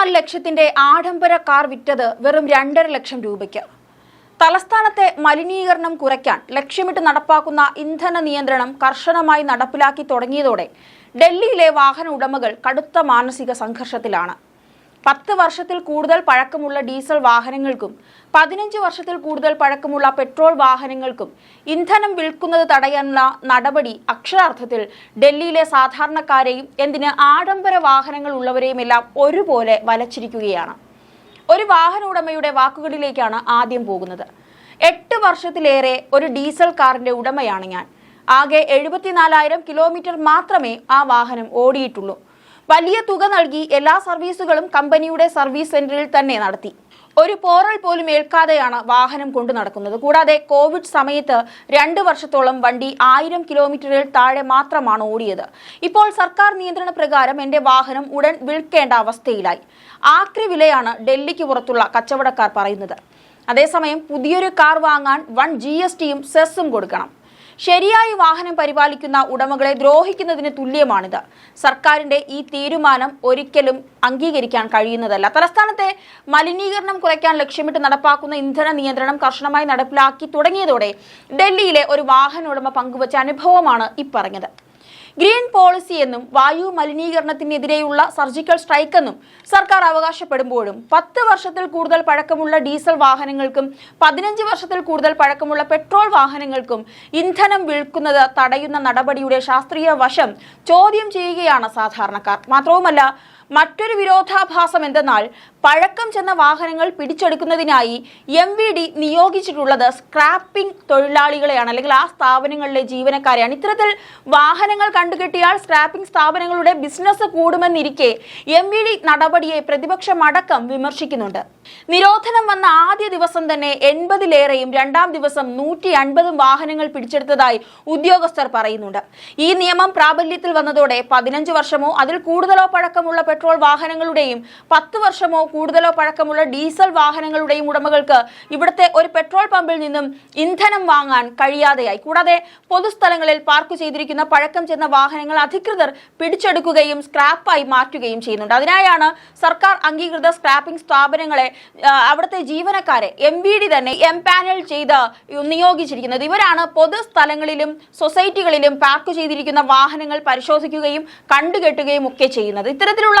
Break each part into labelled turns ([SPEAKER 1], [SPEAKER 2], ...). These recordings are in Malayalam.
[SPEAKER 1] ഇരുപത്തിനാല് ലക്ഷത്തിന്റെ ആഡംബര കാർ വിറ്റത് വെറും രണ്ടര ലക്ഷം രൂപയ്ക്ക്. തലസ്ഥാനത്തെ മലിനീകരണം കുറയ്ക്കാൻ ലക്ഷ്യമിട്ട് നടപ്പാക്കുന്ന ഇന്ധന നിയന്ത്രണം കർശനമായി നടപ്പിലാക്കി തുടങ്ങിയതോടെ ഡൽഹിയിലെ വാഹന ഉടമകൾ കടുത്ത മാനസിക സംഘർഷത്തിലാണ്. പത്ത് വർഷത്തിൽ കൂടുതൽ പഴക്കമുള്ള ഡീസൽ വാഹനങ്ങൾക്കും പതിനഞ്ച് വർഷത്തിൽ കൂടുതൽ പഴക്കമുള്ള പെട്രോൾ വാഹനങ്ങൾക്കും ഇന്ധനം വിൽക്കുന്നത് തടയാനുള്ള നടപടി അക്ഷരാർത്ഥത്തിൽ ഡൽഹിയിലെ സാധാരണക്കാരെയും എന്തിന് ആഡംബര വാഹനങ്ങൾ ഉള്ളവരെയുമെല്ലാം ഒരുപോലെ വലച്ചിരിക്കുകയാണ്. ഒരു വാഹന ഉടമയുടെ വാക്കുകളിലേക്കാണ് ആദ്യം പോകുന്നത്. എട്ട് വർഷത്തിലേറെ ഒരു ഡീസൽ കാറിന്റെ ഉടമയാണ് ഞാൻ. ആകെ എഴുപത്തിനാലായിരം കിലോമീറ്റർ മാത്രമേ ആ വാഹനം ഓടിയിട്ടുള്ളൂ. വലിയ തുക നൽകി എല്ലാ സർവീസുകളും കമ്പനിയുടെ സർവീസ് സെന്ററിൽ തന്നെ നടത്തി. ഒരു പോറൽ പോലും ഏൽക്കാതെയാണ് വാഹനം കൊണ്ടു നടക്കുന്നത്. കൂടാതെ കോവിഡ് സമയത്ത് രണ്ട് വർഷത്തോളം വണ്ടി ആയിരം കിലോമീറ്ററിൽ താഴെ മാത്രമാണ് ഓടിയത്. ഇപ്പോൾ സർക്കാർ നിയന്ത്രണ പ്രകാരം എന്റെ വാഹനം ഉടൻ വിൽക്കേണ്ട അവസ്ഥയിലായി. ആക്രി വിലയാണ് ഡൽഹിക്ക് പുറത്തുള്ള കച്ചവടക്കാർ പറയുന്നത്. അതേസമയം പുതിയൊരു കാർ വാങ്ങാൻ വൺ ജി എസ് ടിയും സെസ്സും കൊടുക്കണം. ശരിയായി വാഹനം പരിപാലിക്കുന്ന ഉടമകളെ ദ്രോഹിക്കുന്നതിന് തുല്യമാണിത്. സർക്കാരിന്റെ ഈ തീരുമാനം ഒരിക്കലും അംഗീകരിക്കാൻ കഴിയുന്നതല്ല. തലസ്ഥാനത്തെ മലിനീകരണം കുറയ്ക്കാൻ ലക്ഷ്യമിട്ട് നടപ്പാക്കുന്ന ഇന്ധന നിയന്ത്രണം കർശനമായി നടപ്പിലാക്കി തുടങ്ങിയതോടെ ഡൽഹിയിലെ ഒരു വാഹന ഉടമ പങ്കുവച്ച അനുഭവമാണ് ഇപ്പറഞ്ഞത്. ഗ്രീൻ പോളിസി എന്നും വായു മലിനീകരണത്തിനെതിരെയുള്ള സർജിക്കൽ സ്ട്രൈക്ക് എന്നും സർക്കാർ അവകാശപ്പെടുമ്പോഴും പത്ത് വർഷത്തിൽ കൂടുതൽ പഴക്കമുള്ള ഡീസൽ വാഹനങ്ങൾക്കും പതിനഞ്ച് വർഷത്തിൽ കൂടുതൽ പഴക്കമുള്ള പെട്രോൾ വാഹനങ്ങൾക്കും ഇന്ധനം വിൽക്കുന്നത് തടയുന്ന നടപടിയുടെ ശാസ്ത്രീയ വശം ചോദ്യം ചെയ്യുകയാണ് സാധാരണക്കാർ. മാത്രവുമല്ല മറ്റൊരു വിരോധാഭാസം എന്തെന്നാൽ പഴക്കം ചെന്ന വാഹനങ്ങൾ പിടിച്ചെടുക്കുന്നതിനായി എം വി ഡി നിയോഗിച്ചിട്ടുള്ളത് സ്ക്രാപ്പിംഗ് തൊഴിലാളികളെയാണ്. അല്ലെങ്കിൽ ആ സ്ഥാപനങ്ങളിലെ ജീവനക്കാരെയാണ്. ഇത്തരത്തിൽ വാഹനങ്ങൾ കണ്ടുകെട്ടിയാൽ സ്ക്രാപ്പിംഗ് സ്ഥാപനങ്ങളുടെ ബിസിനസ് കൂടുമെന്നിരിക്കെ എം വി ഡി നടപടിയെ പ്രതിപക്ഷമടക്കം വിമർശിക്കുന്നുണ്ട്. നിരോധനം വന്ന ആദ്യ ദിവസം തന്നെ എൺപതിലേറെയും രണ്ടാം ദിവസം നൂറ്റി അൻപതും വാഹനങ്ങൾ പിടിച്ചെടുത്തതായി ഉദ്യോഗസ്ഥർ പറയുന്നുണ്ട്. ഈ നിയമം പ്രാബല്യത്തിൽ വന്നതോടെ പതിനഞ്ച് വർഷമോ അതിൽ കൂടുതലോ പഴക്കമുള്ള പെട്രോൾ വാഹനങ്ങളുടെയും പത്ത് വർഷമോ കൂടുതലോ പഴക്കമുള്ള ഡീസൽ വാഹനങ്ങളുടെയും ഉടമകൾക്ക് ഇവിടുത്തെ ഒരു പെട്രോൾ പമ്പിൽ നിന്നും ഇന്ധനം വാങ്ങാൻ കഴിയാതെയായി. കൂടാതെ പൊതുസ്ഥലങ്ങളിൽ പാർക്ക് ചെയ്തിരിക്കുന്ന പഴക്കം ചെന്ന വാഹനങ്ങൾ അധികൃതർ പിടിച്ചെടുക്കുകയും സ്ക്രാപ്പായി മാറ്റുകയും ചെയ്യുന്നുണ്ട്. അതിനായാണ് സർക്കാർ അംഗീകൃത സ്ക്രാപ്പിംഗ് സ്ഥാപനങ്ങളെ അവിടുത്തെ ജീവനക്കാരെ എം വി ഡി തന്നെ എം പാനൽ ചെയ്ത് നിയോഗിച്ചിരിക്കുന്നത്. ഇവരാണ് പൊതുസ്ഥലങ്ങളിലും സൊസൈറ്റികളിലും പാർക്ക് ചെയ്തിരിക്കുന്ന വാഹനങ്ങൾ പരിശോധിക്കുകയും കണ്ടുകെട്ടുകയും ഒക്കെ ചെയ്യുന്നത്. ഇത്തരത്തിലുള്ള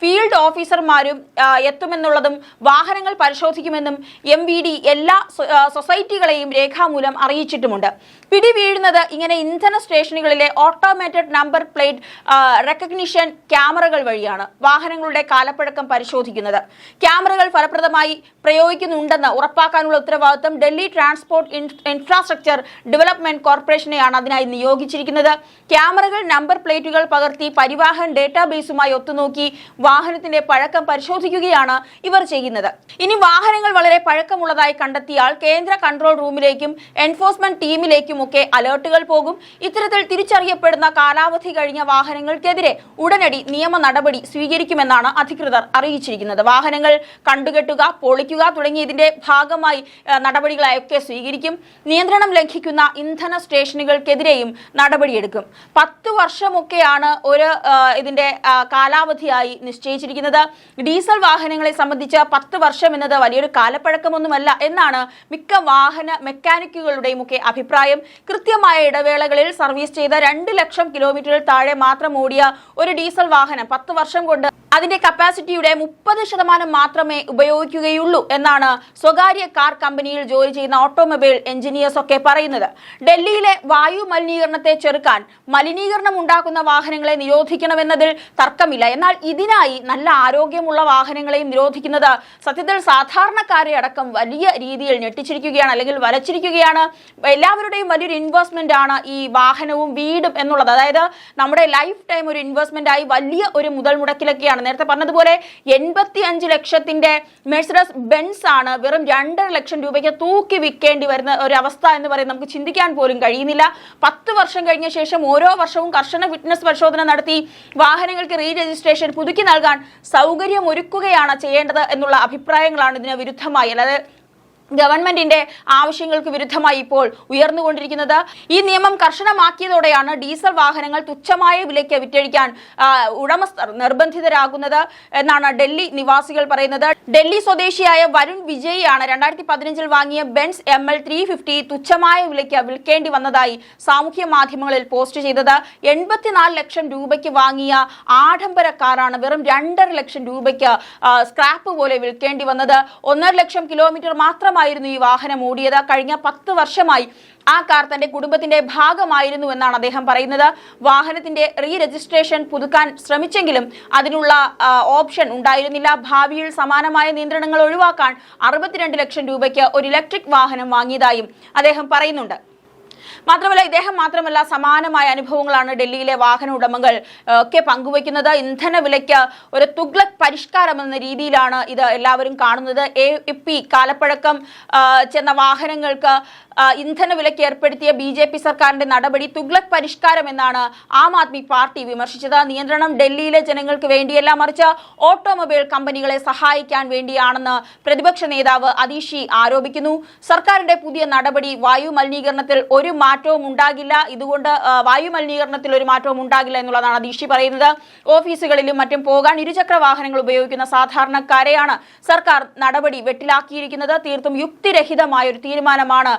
[SPEAKER 1] ഫീൽഡ് ഓഫീസർമാരും എത്തുമെന്നുള്ളതും വാഹനങ്ങൾ പരിശോധിക്കുമെന്നും എം വി ഡി എല്ലാ സൊസൈറ്റികളെയും രേഖാമൂലം അറിയിച്ചിട്ടുമുണ്ട്. പിടി വീഴുന്നത് ഇങ്ങനെ ഇന്ധന സ്റ്റേഷനുകളിലെ ഓട്ടോമാറ്റഡ് നമ്പർ പ്ലേറ്റ് റെക്കഗ്നിഷൻ ക്യാമറകൾ വഴിയാണ് വാഹനങ്ങളുടെ കാലപ്പഴക്കം പരിശോധിക്കുന്നത്. ക്യാമറകൾ ഫലപ്രദമായി പ്രയോഗിക്കുന്നുണ്ടെന്ന് ഉറപ്പാക്കാനുള്ള ഉത്തരവാദിത്തം ഡൽഹി ട്രാൻസ്പോർട്ട് ഇൻഫ്രാസ്ട്രക്ചർ ഡെവലപ്മെന്റ് കോർപ്പറേഷനെയാണ് അതിനായി നിയോഗിച്ചിരിക്കുന്നത്. ക്യാമറകൾ നമ്പർ പ്ലേറ്റുകൾ പകർത്തി പരിവാഹൻ ഡേറ്റാബേസുമായി ഒത്തുനോക്കി വാഹനത്തിന്റെ പഴക്കം പരിശോധിക്കുകയാണ് ഇവർ ചെയ്യുന്നത്. ഇനി വാഹനങ്ങൾ വളരെ പഴക്കമുള്ളതായി കണ്ടെത്തിയാൽ കേന്ദ്ര കൺട്രോൾ റൂമിലേക്കും എൻഫോഴ്സ്മെന്റ് ടീമിലേക്കും ഒക്കെ അലേർട്ടുകൾ പോകും. ഇത്തരത്തിൽ തിരിച്ചറിയപ്പെടുന്ന കാലാവധി കഴിഞ്ഞ വാഹനങ്ങൾക്കെതിരെ ഉടനടി നിയമ നടപടി സ്വീകരിക്കുമെന്നാണ് അധികൃതർ അറിയിച്ചിരിക്കുന്നത്. വാഹനങ്ങൾ കണ്ടുകെട്ടുക പൊളിക്കുക തുടങ്ങിയതിന്റെ ഭാഗമായി നടപടികളായൊക്കെ സ്വീകരിക്കും. നിയന്ത്രണം ലംഘിക്കുന്ന ഇന്ധന സ്റ്റേഷനുകൾക്കെതിരെയും നടപടിയെടുക്കും. പത്ത് വർഷമൊക്കെയാണ് ഒരു ഇതിന്റെ കാലാവധിയായി ഡീസൽ വാഹനങ്ങളെ സംബന്ധിച്ച് പത്ത് വർഷം എന്നത് വലിയൊരു കാലപ്പഴക്കമൊന്നുമല്ല എന്നാണ് മിക്ക വാഹന മെക്കാനിക്കുകളുടെയും ഒക്കെ അഭിപ്രായം. കൃത്യമായ ഇടവേളകളിൽ സർവീസ് ചെയ്ത രണ്ട് ലക്ഷം കിലോമീറ്ററിൽ താഴെ മാത്രം ഓടിയ ഒരു ഡീസൽ വാഹനം പത്ത് വർഷം കൊണ്ട് അതിന്റെ കപ്പാസിറ്റിയുടെ മുപ്പത് ശതമാനം മാത്രമേ ഉപയോഗിക്കുകയുള്ളൂ എന്നാണ് സ്വകാര്യ കാർ കമ്പനിയിൽ ജോലി ചെയ്യുന്ന ഓട്ടോമൊബൈൽ എഞ്ചിനീയേഴ്സ് ഒക്കെ പറയുന്നത്. ഡൽഹിയിലെ വായു മലിനീകരണത്തെ ചെറുക്കാൻ മലിനീകരണം ഉണ്ടാക്കുന്ന വാഹനങ്ങളെ നിരോധിക്കണമെന്നതിൽ തർക്കമില്ല. എന്നാൽ ഇതിനായി നല്ല ആരോഗ്യമുള്ള വാഹനങ്ങളെയും നിരോധിക്കുന്നത് സത്യത്തിൽ സാധാരണക്കാരെ അടക്കം വലിയ രീതിയിൽ ഞെട്ടിച്ചിരിക്കുകയാണ് അല്ലെങ്കിൽ വലച്ചിരിക്കുകയാണ്. എല്ലാവരുടെയും വലിയൊരു ഇൻവെസ്റ്റ്മെന്റ് ആണ് ഈ വാഹനവും വീടും എന്നുള്ളത്. അതായത് നമ്മുടെ ലൈഫ് ടൈം ഒരു ഇൻവെസ്റ്റ്മെന്റ് ആയി വലിയ ഒരു മുതൽ മുടക്കിലൊക്കെയാണ്. നേരത്തെ പറഞ്ഞതുപോലെ എൺപത്തി അഞ്ച് ലക്ഷത്തിന്റെ മെഴ്സറസ് ബെൻസ് ആണ് വെറും രണ്ടര ലക്ഷം രൂപയ്ക്ക് തൂക്കി വിൽക്കേണ്ടി വരുന്ന ഒരു അവസ്ഥ എന്ന് പറയുന്നത് നമുക്ക് ചിന്തിക്കാൻ പോലും കഴിയുന്നില്ല. പത്ത് വർഷം കഴിഞ്ഞ ശേഷം ഓരോ വർഷവും കർശന ഫിറ്റ്നസ് പരിശോധന നടത്തി വാഹനങ്ങൾക്ക് റീ രജിസ്ട്രേഷൻ പുതുക്കി നൽകാൻ സൗകര്യമൊരുക്കുകയാണ് ചെയ്യേണ്ടത് എന്നുള്ള അഭിപ്രായങ്ങളാണ് ഇതിന് വിരുദ്ധമായി. അല്ലാതെ ഗവൺമെന്റിന്റെ ആവശ്യങ്ങൾക്ക് വിരുദ്ധമായി ഇപ്പോൾ ഉയർന്നുകൊണ്ടിരിക്കുന്നത്. ഈ നിയമം കർശനമാക്കിയതോടെയാണ് ഡീസൽ വാഹനങ്ങൾ തുച്ഛമായ വിലയ്ക്ക് വിറ്റഴിക്കാൻ ഉടമസ്ഥർ നിർബന്ധിതരാകുന്നത് എന്നാണ് ഡൽഹി നിവാസികൾ പറയുന്നത്. ഡൽഹി സ്വദേശിയായ വരുൺ വിജയിയാണ് രണ്ടായിരത്തി പതിനഞ്ചിൽ വാങ്ങിയ Benz M L three fifty തുച്ഛമായ വിലയ്ക്ക് വിൽക്കേണ്ടി വന്നതായി സാമൂഹ്യ മാധ്യമങ്ങളിൽ പോസ്റ്റ് ചെയ്തത്. എൺപത്തിനാല് ലക്ഷം രൂപയ്ക്ക് വാങ്ങിയ ആഡംബര കാറാണ് വെറും രണ്ടര ലക്ഷം രൂപയ്ക്ക് സ്ക്രാപ്പ് പോലെ വിൽക്കേണ്ടി വന്നത്. ഒന്നര ലക്ഷം കിലോമീറ്റർ മാത്രമായിരുന്നു ഈ വാഹനം ഓടിയത്. കഴിഞ്ഞ പത്ത് വർഷമായി ആ കാർ തന്റെ കുടുംബത്തിന്റെ ഭാഗമായിരുന്നു എന്നാണ് അദ്ദേഹം പറയുന്നത്. വാഹനത്തിന്റെ റീ രജിസ്ട്രേഷൻ പുതുക്കാൻ ശ്രമിച്ചെങ്കിലും അതിനുള്ള ഓപ്ഷൻ ഉണ്ടായിരുന്നില്ല. ഭാവിയിൽ സമാനമായ നിയന്ത്രണങ്ങൾ ഒഴിവാക്കാൻ അറുപത്തിരണ്ട് ലക്ഷം രൂപയ്ക്ക് ഒരു ഇലക്ട്രിക് വാഹനം വാങ്ങിയതായും അദ്ദേഹം പറയുന്നുണ്ട്. മാത്രമല്ല ഇദ്ദേഹം മാത്രമല്ല സമാനമായ അനുഭവങ്ങളാണ് ഡൽഹിയിലെ വാഹന ഉടമകൾ ഒക്കെ പങ്കുവയ്ക്കുന്നത്. ഇന്ധന വിലയ്ക്ക് ഒരു തുഗ്ലക് പരിഷ്കാരം എന്ന രീതിയിലാണ് ഇത് എല്ലാവരും കാണുന്നത്. എ പി കാലപ്പഴക്കം ചെന്ന വാഹനങ്ങൾക്ക് ഇന്ധന വിലയ്ക്ക് ഏർപ്പെടുത്തിയ ബി ജെ പി സർക്കാരിന്റെ നടപടി തുഗ്ലക് പരിഷ്കാരം എന്നാണ് ആം ആദ്മി പാർട്ടി വിമർശിച്ചത്. നിയന്ത്രണം ഡൽഹിയിലെ ജനങ്ങൾക്ക് വേണ്ടിയല്ല മറിച്ച് ഓട്ടോമൊബൈൽ കമ്പനികളെ സഹായിക്കാൻ വേണ്ടിയാണെന്ന് പ്രതിപക്ഷ നേതാവ് അതീഷി ആരോപിക്കുന്നു. സർക്കാരിന്റെ പുതിയ നടപടി വായു മലിനീകരണത്തിൽ ഒരു മാറ്റവും ഉണ്ടാകില്ല. ഇതുകൊണ്ട് വായു മലിനീകരണത്തിൽ ഒരു മാറ്റവും ഉണ്ടാകില്ല എന്നുള്ളതാണ് അതീഷി പറയുന്നത്. ഓഫീസുകളിലും മറ്റും പോകാൻ ഇരുചക്ര വാഹനങ്ങൾ ഉപയോഗിക്കുന്ന സാധാരണക്കാരെയാണ് സർക്കാർ നടപടി വെട്ടിലാക്കിയിരിക്കുന്നത്. തീർത്തും യുക്തിരഹിതമായ ഒരു തീരുമാനമാണ്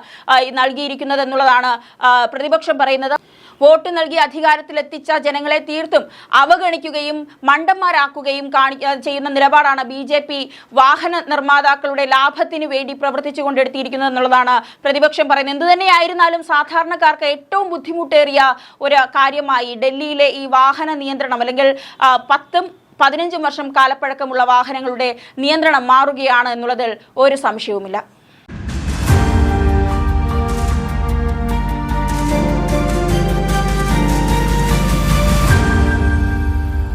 [SPEAKER 1] നൽകിയിരിക്കുന്നത് എന്നുള്ളതാണ് പ്രതിപക്ഷം പറയുന്നത്. വോട്ട് നൽകി അധികാരത്തിലെത്തിച്ച ജനങ്ങളെ തീർത്തും അവഗണിക്കുകയും മണ്ടന്മാരാക്കുകയും ചെയ്യുന്ന നിലപാടാണ് ബി ജെ പി വാഹന നിർമ്മാതാക്കളുടെ ലാഭത്തിന് വേണ്ടി പ്രവർത്തിച്ചു കൊണ്ടെടുത്തിരിക്കുന്നത് എന്നുള്ളതാണ് പ്രതിപക്ഷം പറയുന്നത്. എന്തു തന്നെയായിരുന്നാലും സാധാരണക്കാർക്ക് ഏറ്റവും ബുദ്ധിമുട്ടേറിയ ഒരു കാര്യമായി ഡൽഹിയിലെ ഈ വാഹന നിയന്ത്രണം അല്ലെങ്കിൽ പത്തും പതിനഞ്ചും വർഷം കാലപ്പഴക്കമുള്ള വാഹനങ്ങളുടെ നിയന്ത്രണം മാറുകയാണ് എന്നുള്ളതിൽ ഒരു സംശയവുമില്ല.